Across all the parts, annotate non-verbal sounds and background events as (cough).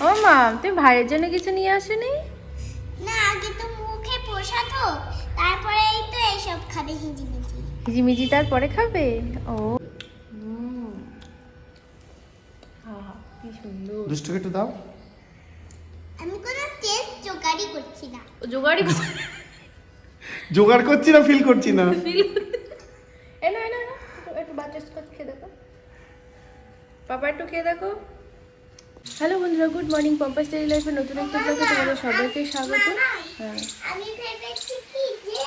ও মা তুমি ভাইয়ের জন্য কিছু নিয়ে আসেনি? না আগে তো মুখে প্রসাদ হোক তারপরেই তো এইসব খাবে হিজিমিজি। ঝিমিজি তারপরে খাবে? ও। হুম। কি সুন্দর। দুষ্টুকে একটু দাও। আমি কোনো টেস্ট জোগাড়ই করছি না। ও জোগাড়ি জোগাড় করছি না ফিল করছি না? এনো এনো এনো একটু- খেয়ে দেখো। পাপা একটু খেয়ে দেখো। হ্যালো বন্ধুরা গুড মর্নিং পম্পাস ডেলি লাইফের নতুন একটা ব্লগে তোমাদের সবাইকে স্বাগত। হ্যাঁ আমি ভেবেছি কি যে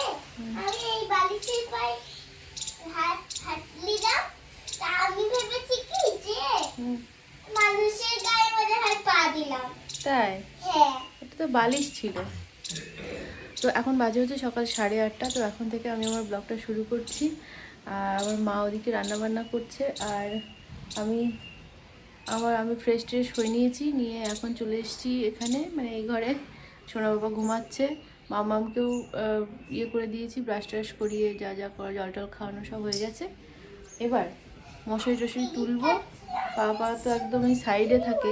আমি এই বালিশের পায়ে হাত হাত দিলাম তা আমি ভেবেছি কি যে মানুষের গায়ে মধ্যে হাত পা দিলাম। তাই? হ্যাঁ। এটা তো বালিশ ছিল। তো এখন বাজে হচ্ছে সকাল সাড়ে আটটা তো এখন থেকে আমি আমার ব্লগটা শুরু করছি। আর আমার মা ওদিকে রান্নাবান্না করছে আর আমি আমার আমি ফ্রেশ ট্রেশ হয়ে নিয়েছি, নিয়ে এখন চলে এসেছি এখানে। মানে এই ঘরে সোনা বাবা ঘুমাচ্ছে। মামামকেও ইয়ে করে দিয়েছি ব্রাশ ট্রাশ করিয়ে যা যা করা, জল টল খাওয়ানো সব হয়ে গেছে। এবার মশারি টশারি তুলবো। পা পা তো একদম এই সাইডে থাকে।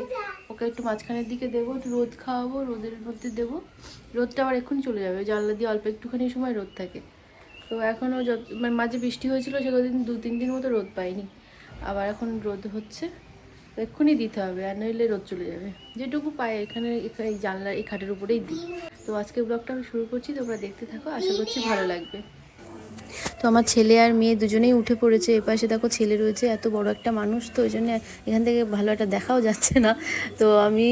ওকে একটু মাঝখানের দিকে দেবো রোদ খাওয়াবো, রোদের মধ্যে দেবো। রোদটা আবার এক্ষুনি চলে যাবে, জানলা দিয়ে অল্প একটুখানি সময় রোদ থাকে। তো এখনও যত মানে মাঝে বৃষ্টি হয়েছিল সেদিন দু তিন দিন মতো রোদ পাইনি। আবার এখন রোদ হচ্ছে। এক্ষুনি দিতে হবে, আর নইলে রোদ চলে যাবে। যেটুকু পাই এখানে এখানে জানলার এই খাটের উপরেই দিই। তো আজকে ব্লগটা আমি শুরু করছি, তোমরা দেখতে থাকো, আশা করছি ভালো লাগবে। তো আমার ছেলে আর মেয়ে দুজনেই উঠে পড়েছে, এপাশে দেখো ছেলে রয়েছে, এত বড় একটা মানুষ, তো ওই জন্য এখান থেকে ভালো একটা দেখাও যাচ্ছে না। তো আমি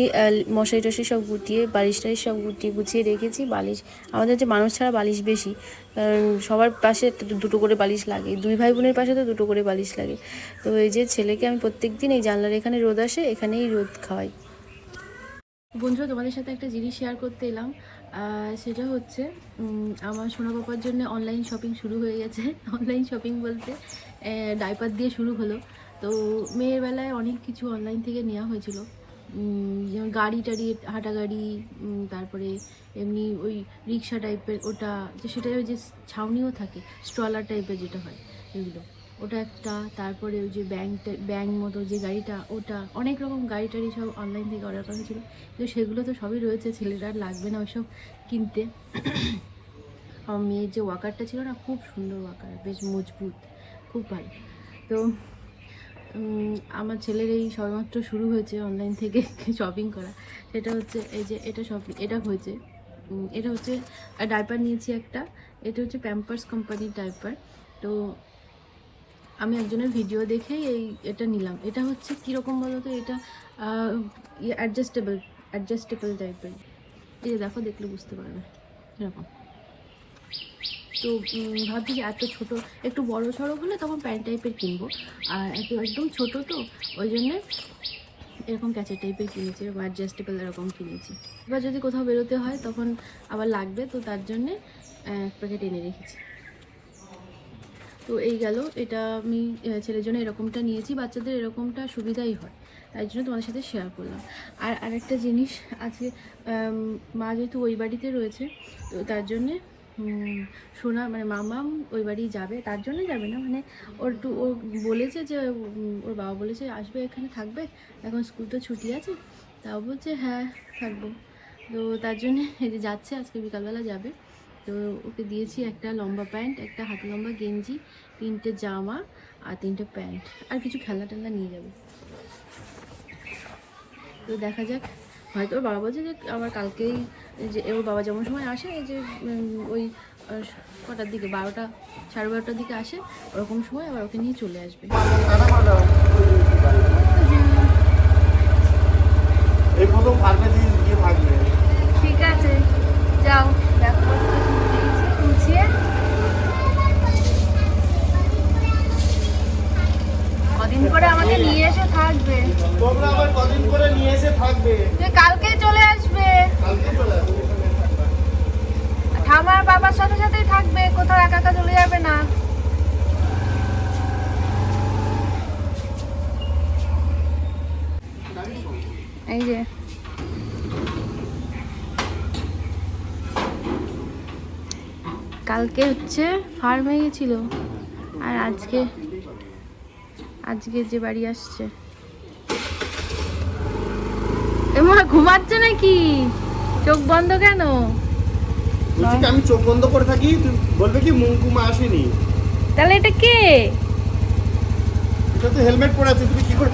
মশারি টশারি সব গুটিয়ে, বালিশ টালিশ সব গুটিয়ে গুছিয়ে রেখেছি, বালিশ, আমাদের যে মানুষ ছাড়া বালিশ বেশি সবার পাশে দুটো করে বালিশ লাগে, দুই ভাই বোনের পাশে তো দুটো করে বালিশ লাগে। তো এই যে ছেলেকে আমি প্রত্যেক দিন এই জানলার এখানে রোদ আসে, এখানেই রোদ খাওয়াই। বন্ধুরা, তোমাদের সাথে একটা জিনিস শেয়ার করতে এলাম। সেটা হচ্ছে আমার সোনা পাপার জন্য অনলাইন শপিং শুরু হয়ে গেছে। (laughs) অনলাইন শপিং বলতে ডাইপার দিয়ে শুরু হলো। তো মেয়ের বেলায় অনেক কিছু অনলাইন থেকে নেওয়া হয়েছিল। যেমন গাড়ি টাড়ি হাঁটা গাড়ি তারপরে এমনি ওই রিক্সা টাইপের ওটা যে সেটা ওই যে ছাউনিও থাকে স্ট্রলার টাইপের যেটা হয়, এগুলো। ওটা একটা, তারপরে ওই যে ব্যাংক ব্যাংক মতো যে গাড়িটা, ওটা, অনেক রকম গাড়ি টাড়ি সব অনলাইন থেকে অর্ডার করা হয়েছিল। কিন্তু সেগুলো তো সবই রয়েছে ছেলেটা আর লাগবে না ওইসব কিনতে। (clears throat) আমার মেয়ের যে ওয়াকারটা ছিল না, খুব সুন্দর ওয়াকার বেশ মজবুত, খুব ভালো। তো আমার ছেলের এই সবেমাত্র শুরু হয়েছে অনলাইন থেকে (laughs) শপিং করা। সেটা হচ্ছে, এই যে এটা শপিং এটা হয়েছে এটা হচ্ছে ডাইপার নিয়েছি একটা, এটা হচ্ছে প্যাম্পার্স কোম্পানির ডাইপার তো আমি একজনের ভিডিও দেখেই এই এটা নিলাম। এটা হচ্ছে কীরকম বলো তো এটা অ্যাডজাস্টেবল অ্যাডজাস্টেবল টাইপের এই যে দেখো, দেখলে বুঝতে পারবে। এরকম। তো ভাবছি যে এত ছোট, একটু বড় সড়ো হলে তখন প্যান্ট টাইপের কিনবো। আর এত, একদম ছোট তো, ওই জন্যে এরকম ক্যাচের টাইপের কিনেছি, এরকম অ্যাডজাস্টেবল এরকম কিনেছি। এবার যদি কোথাও বেরোতে হয়, তখন আবার লাগবে, তো তার জন্যে এক প্যাকেট এনে রেখেছি। তো এই গেল। এটা আমি ছেলের জন্য এরকমটা নিয়েছি বাচ্চাদের এরকমটা সুবিধাই হয়। তাই জন্য তোমাদের সাথে শেয়ার করলাম। আর আরেকটা জিনিস আম, মা যেহেতু ওই বাড়িতে রয়েছে তো তার জন্যে সোনা মানে মামাম ওই বাড়ি যাবে। তার জন্য যাবে না মানে ওর একটু ও বলেছে যে ওর বাবা বলেছে আসবে এখানে থাকবে? এখন স্কুল তো ছুটি আছে। তাও বলছে হ্যাঁ থাকব। তো তার জন্য এই যে যাচ্ছে আজকে বিকালবেলা যাবে। তো ওকে দিয়েছি একটা লম্বা প্যান্ট, একটা হাতে লম্বা গেঞ্জি, তিনটে জামা আর তিনটে প্যান্ট। আর কিছু খেলনা টেলনা নিয়ে যাবে। তো দেখা যাক, হয়তো ওর বাবা বলছে যে আমার কালকেই যে ওর বাবা যেমন সময় আসে যে ওই কটার দিকে, বারোটা, সাড়ে বারোটার দিকে আসে, ওরকম সময় আবার ওকে নিয়ে চলে আসবে। এই প্রথম ফার্মে দিয়ে গিয়ে থাকবে ঠিক আছে যাও দেখো গুছিয়ে কদিন করে আমাকে নিয়ে এসে থাকবে তোমরা আবার কদিন করে নিয়ে এসে থাকবে যে কালকে চলে আসবে কালকে চলে আসবে ঠামার বাবার সাথে সাথেই থাকবে কোথাও একা একা চলে যাবে না এই যে। কালকে হচ্ছে ফার্মে গেছিল আর আজকে আজকে যে বাড়ি আসছে। এমন ঘুমাচ্ছ নাকি? চোখ বন্ধ কেন? আমি চোখ বন্ধ করে থাকি তুই বলবে কি মুমকুমা আসেনি? তাহলে এটা কে? এটা তো হেলমেট পরে আছে তুমি কি করে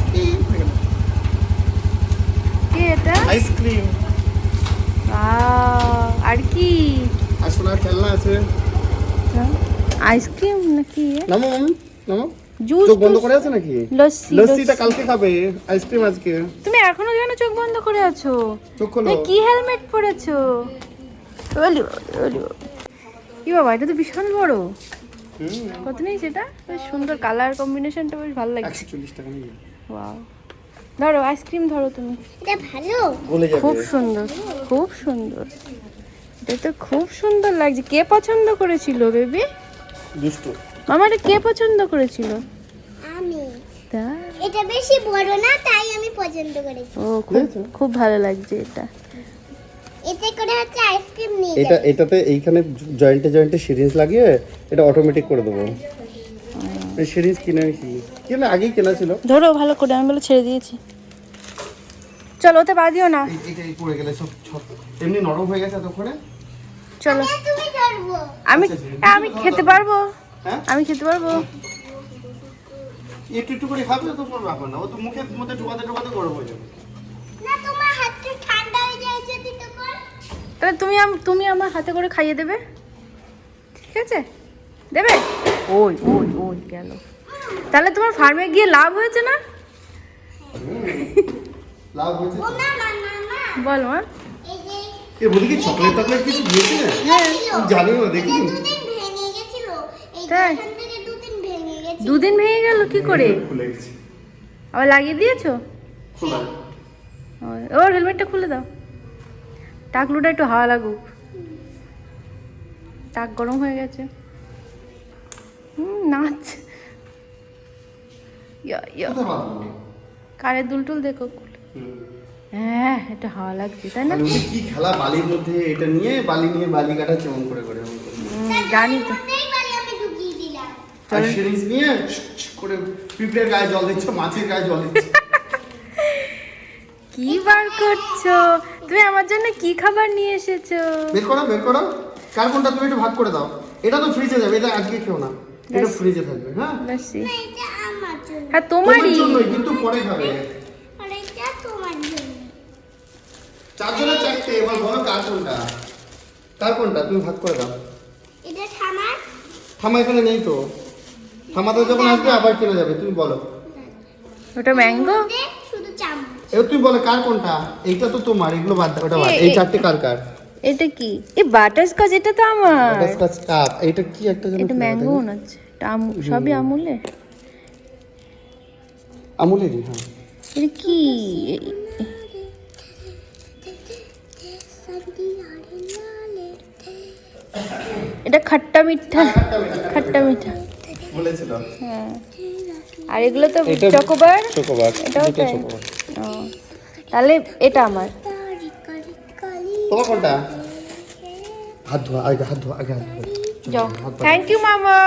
কে এটা? আইসক্রিম আর কি? আর খেলনা আছে। আইসক্রিম নাকি? নামো মামি নামো। জুস চোখ বন্ধ করে আছে নাকি? লস্যি লস্যিটা কালকে খাবে আইসক্রিম আজকে। তুমি এখনও কেন চোখ বন্ধ করে আছো? চোখ খোলো। কি হেলমেট পরেছো? ওলি ওলি কি বাবা এটা তো বিশাল বড়। কত নেই সেটা সুন্দর কালার কম্বিনেশনটা বেশ ভালো লাগছে। একশো চল্লিশ টাকা নিয়ে। ওয়াও ধরো আইসক্রিম ধরো তুমি। এটা ভালো? বলে যাবে। খুব সুন্দর খুব সুন্দর। এটা তো খুব সুন্দর লাগছে। কে পছন্দ করেছিল বেবি দুষ্টু। মামা এটা কে পছন্দ করেছিল? আমি। তা? এটা বেশি বড় না তাই আমি পছন্দ করেছি। ও খুব খুব ভালো লাগছে এটা। এতে করে হচ্ছে আইসক্রিম নিয়ে এটা এটাতে এইখানে জয়েন্টে জয়েন্টে সিরিঞ্জ লাগিয়ে এটা অটোমেটিক করে দেবো। এই সিরিঞ্জ কিনে কিনে আগেই কেনা ছিল। ধরো ভালো করে আমি বলে ছেড়ে দিয়েছি। চলো ওতে বাদিও না। এই- পড়ে গেলে সব এমনি নরম হয়ে গেছে এতক্ষণে? চলো। তুমি ধরবো। আমি আচ্ছা, আচ্ছা, আমি খেতে পারব। হ্যাঁ? আমি খেতে পারব। একটু একটু করে খাবে তো কোনো ব্যাপার না। ও তো মুখের মধ্যে ঢোকাতে ঢোকাতে গরম হয়ে যাবে। না তোমার হাতটা ঠান্ডা হয়ে যায় যদি তখন তাহলে তুমি তুমি আমার হাতে করে খাইয়ে দেবে। ঠিক আছে? দেবে? ওই ওই ওই গেল। তাহলে তোমার ফার্মে গিয়ে লাভ হয়েছে না? লাভ হয়েছে বল মা। এ বলি কি চকলেট টকলেট কিছু দিয়েছে হ্যাঁ। জানি না দেখিনি। দুদিন ভেঙে তাই? দুদিন গেল কি করে? আবার লাগিয়ে দিয়েছ? ও- ওর হেলমেটটা খুলে দাও। টাকলুটা একটু হাওয়া লাগুক। টাক গরম হয়ে গেছে। হুম নাচ। ইয়া, ইয়া। কানের দুলটুল দেখো। হ্যাঁ এটা হাওয়া লাগছে তাই না? উনি কি খেলা বালির মধ্যে এটা নিয়ে বালি নিয়ে বালি কাটা চেমন করে করে জানি তো। আর নিয়ে করে পিঁপড়ের গায়ে জল দিচ্ছ মাছের গায়ে জল দিচ্ছ। কি বার করছ? তুমি আমার জন্য কি খাবার নিয়ে এসেছ? বের করো বের করো। কার কোনটা তুমি একটু ভাগ করে দাও। এটা তো ফ্রিজে যাবে এটা আজকে খেও না। এটা। ফ্রিজে থাকবে হ্যাঁ? না এটা আমার জন্য। হ্যাঁ তোমার তোমারই জন্যই কিন্তু পরে খাবে আর এটা তোমার জন্য চারজনের চারটে এবার বলো কার কোনটা? কার কোনটা? তুমি ভাগ করে দাও। এটা থামার? থামা এখানে নেই তো। থামাতে যখন আসবে আবার কিনে যাবে তুমি বলো। ওটা ম্যাঙ্গো। শুধু চামচ। এবার তুমি বলো কার কোনটা? এইটা তো তোমার এগুলো বাদ দাও ওটা বাদ। এই চারটে কার কার? এটা কি? এই বাটারস্কচ এটা তো আমার। বাটারস্কচ কাপ এইটা কি একটা যেন এটা ম্যাঙ্গো? মনে হচ্ছে। এটা সবই আমুলে আমুলেরই হ্যাঁ। এটা কি? এটা খাট্টা মিঠা। খাট্টা মিঠা বলেছিল। হ্যাঁ। আর এগুলো তো চকোবার? চকোবার এটাও তাই? চকোবার। ও। তাহলে এটা আমার। তোমার কোনটা? হাত ধোয়া আগে হাত ধোয়া আগে হাত ধোয়া। যাও। হাত ধোয়া। থ্যাংক ইউ মামা।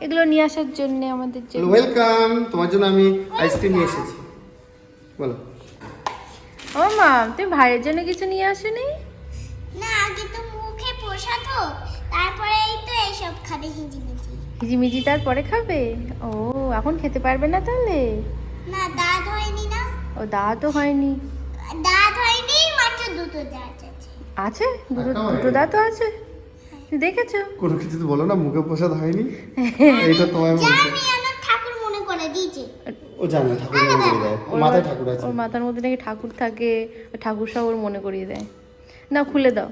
এগুলো নিয়ে আসার জন্য আমাদের জন্য। ওয়েলকাম তোমার জন্য আমি আইসক্রিম নিয়ে এসেছি। বলো। ও মা তুমি ভাইয়ের জন্য কিছু নিয়ে আসোনি? না আগে তো মুখে পোষা তো তারপরে এই তো এইসব খাবে হিজিমিজি। হিজিমিজি তারপরে খাবে? ও এখন খেতে পারবে না তাহলে? না দাঁত হয়নি না। ও দাঁত তো হয়নি। দাঁত হয়নি মাত্র দুটো দাঁত আছে। আছে? দুটো দুটো। দাঁতও আছে? তুমি দেখেছ? কোনো কিছু তো বলো না মুখে প্রসাদ হয়নি? (laughs) এইটা তোমায় বলছে। জানি আমার ঠাকুর মনে করে দিয়েছে। ও জানে ঠাকুর মনে করে দেয়। ওর মাথায় ঠাকুর আছে। ওর মাথার মধ্যে নাকি ঠাকুর থাকে ঠাকুর সব ওর মনে করিয়ে দেয়। না খুলে দাও।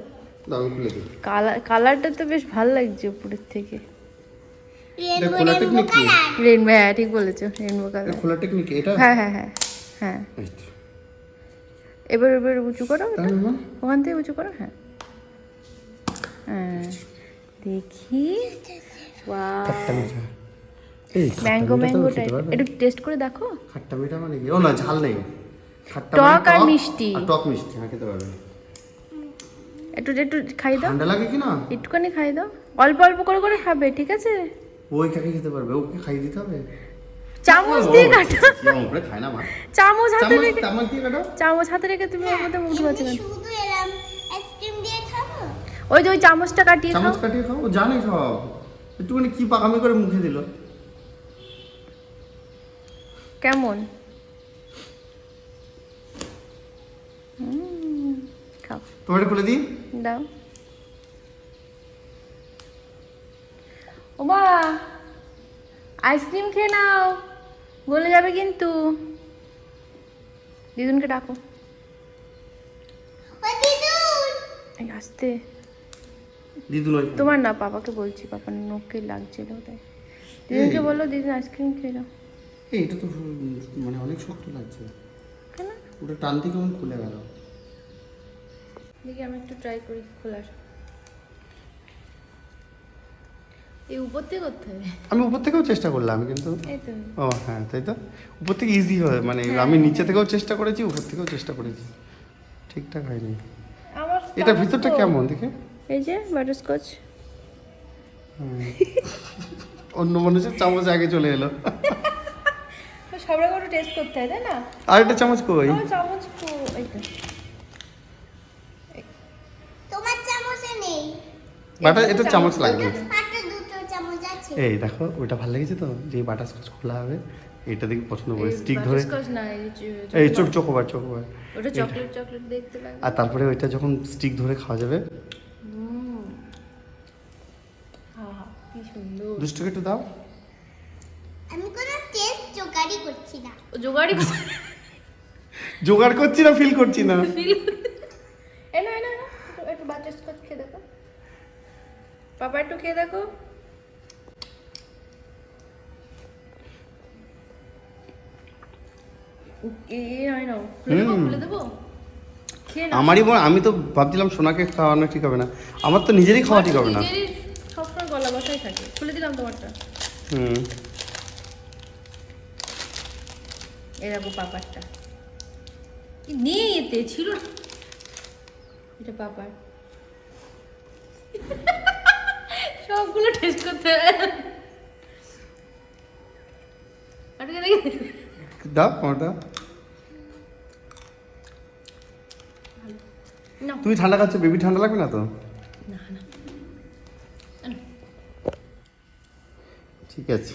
দাও খুলে দিই কালার কালারটা তো বেশ ভালো লাগছে উপরের থেকে। রেনবো খোলা রেনবো কি? রেনবো হ্যাঁ ঠিক বলেছ রেনবো কালার খোলা টেকনিক এটা? হ্যাঁ হ্যাঁ হ্যাঁ হ্যাঁ। এবার এবার উঁচু করো। ওখান থেকে উঁচু করো হ্যাঁ। হ্যাঁ দেখি। ম্যাঙ্গো মিঠা। ম্যাঙ্গো টাইপ একটু টেস্ট করে দেখো। খাট্টা মিঠা মানে কি? ও না ঝাল নেই। টক মানে আর মিষ্টি। টক মিষ্টি হ্যাঁ খেতে পারবে। একটু একটু খাই দাও। ঠান্ডা লাগে কি না একটুখানি খাই দাও। অল্প অল্প করে করে খাবে ঠিক আছে? ওই কাকে খেতে পারবে? ওকে খাইয়ে দিতে হবে? চামচ দিয়ে কাটো। খায় না চামচ হাতে রেখে চামচ দিয়ে কাটো। চামচ হাতে রেখে তুমি ওর মধ্যে মুখ এমনি শুধু এরম আইসক্রিম দিয়ে খাব ওই যে ওই চামচটা কাটিয়ে খাও। চামচ কাটিয়ে খাও? ও জানে সব। একটুখানি কি পাকামি করে মুখে দিল? কেমন উম, খাও তোমার এটা খুলে দিই? দাও। ওমা আইসক্রিম খেয়ে নাও। গলে যাবে কিন্তু। দিদুনকে ডাকো। ও দিদুন। এই আসতে। দিদু নয় তোমার না পাপাকে বলছি পাপার নোকে লাগছিল ওটাই দিদুনকে বলো দিদুন আইসক্রিম খেয়ে নাও। এই এটা তো মানে অনেক শক্ত লাগছে। কেন? ওটা টানতে কেমন খুলে গেল? দেখি আমি একটু ট্রাই করি খোলার। এই উপর থেকে করতে হবে? আমি উপর থেকেও চেষ্টা করলাম কিন্তু এই তো। ও হ্যাঁ তাই তো? উপর থেকে ইজি হয় মানে আমি নিচে থেকেও চেষ্টা করেছি উপর থেকেও চেষ্টা করেছি। ঠিকঠাক হয়নি। আমার এটা ভিতরটা কেমন দেখে? এই যে বাটারস্কচ অন্য মানুষের চামচ আগে চলে এলো। সব রকম টেস্ট করতে হয় তাই না? আর একটা চামচ কই? চামচ তো এই তো তোমার চামচে নেই বাটা এটা চামচ লাগবে। এই দেখো ওইটা ভালো লেগেছে তো? যে বাটার স্কচ খোলা হবে এটা দেখি পছন্দ করে। স্টিক ধরে এই চোখ চোকোবার চোকোবার ওটা চকলেট চকলেট দেখতে লাগে আর তারপরে ওইটা যখন স্টিক ধরে খাওয়া যাবে। দুষ্টুকে একটু দাও। আমি কোনো টেস্ট জোগাড়ই করছি না। ও জোগাড়ি জোগাড় করছি না ফিল করছি না। ফিল এনো এনো এনো একটু- একটু বাটারস্কচ খেয়ে দেখো পাপা একটু খেয়ে দেখো। আমারই আমি তো ভাবছিলাম সোনাকে খাওয়ানো ঠিক হবে না। আমার তো নিজেরই খাওয়া ঠিক হবে না। সবসময় গলা বসাই থাকে। খুলে দিলাম তোমারটা। হুম। এ দেখো পাপারটা। নেই এতে ছিল। এটা পাপার। (laughs) সবগুলো টেস্ট করতে দাও আমারটা তুমি ঠান্ডা খাচ্ছ বেবি ঠান্ডা লাগবে না তো? ঠিক আছে।